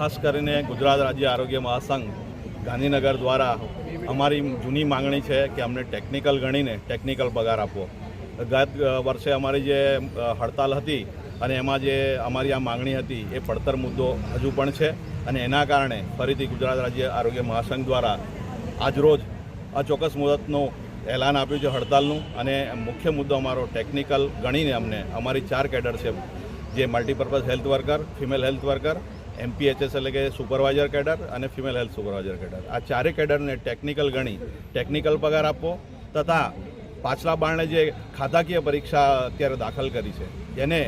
ખાસ કરીને ગુજરાત રાજ્ય આરોગ્ય મહાસંઘ ગાંધીનગર દ્વારા અમારી જૂની માંગણી છે કે અમને ટેકનિકલ ગણીને ટેકનિકલ પગાર આપવો. ગત વર્ષે અમારી જે હડતાલ હતી અને એમાં જે અમારી આ માંગણી હતી એ પડતર મુદ્દો હજુ પણ છે અને એના કારણે ફરીથી ગુજરાત રાજ્ય આરોગ્ય મહાસંઘ દ્વારા આજરોજ ચોક્કસ મુદતનું એલાન આપ્યું છે હડતાલનું અને મુખ્ય મુદ્દો અમારો ટેકનિકલ ગણીને અમને અમારી ચાર કેડર છે, જે multipurpose health worker, female health worker MPHS એટલે કે સુપરવાઇઝર કેડર અને ફિમેલ હેલ્થ સુપરવાઇઝર કેડર આ ચારે કેડરને ટેકનિકલ ગણી ટેકનિકલ પગાર આપવો તથા પાછલા બારણે જે ખાતાકીય પરીક્ષા અત્યારે દાખલ કરી છે એને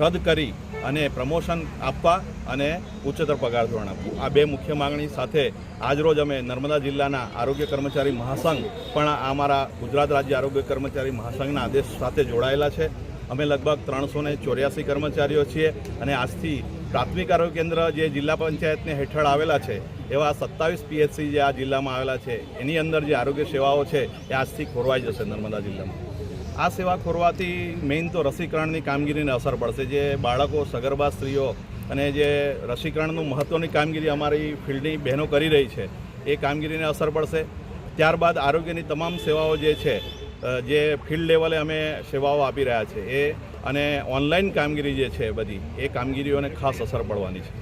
રદ કરી અને પ્રમોશન આપવા અને ઉચ્ચતર પગાર ધોરણ આપવું. આ બે મુખ્ય માંગણી સાથે આજરોજ અમે નર્મદા જિલ્લાના આરોગ્ય કર્મચારી મહાસંઘ પણ આ અમારા ગુજરાત રાજ્ય આરોગ્ય કર્મચારી મહાસંઘના આદેશ સાથે જોડાયેલા છે. અમે લગભગ ત્રણસો ને ચોર્યાસી કર્મચારીઓ છીએ અને આજથી પ્રાથમિક આરોગ્ય કેન્દ્ર જે જિલ્લા પંચાયતને હેઠળ આવેલા છે, એવા સત્તાવીસ પીએચસી જે આ જિલ્લામાં આવેલા છે, એની અંદર જે આરોગ્ય સેવાઓ છે, એ આજથી ખોરવાઈ જશે નર્મદા જિલ્લામાં. આ સેવા ખોરવાથી મેઇન તો રસીકરણની કામગીરીને અસર પડશે. જે બાળકો, સગર્ભા સ્ત્રીઓ અને જે રસીકરણનું મહત્ત્વની કામગીરી અમારી ફિલ્ડની બહેનો કરી રહી છે, એ કામગીરીને અસર પડશે. ત્યારબાદ આરોગ્યની તમામ સેવાઓ જે છે જે ફિલ્ડ લેવલે અમે સેવાઓ આપી રહ્યા છે, એ અને ઓનલાઈન કામગીરી જે છે બધી, એ કામગીરીઓને ખાસ અસર પડવાની છે.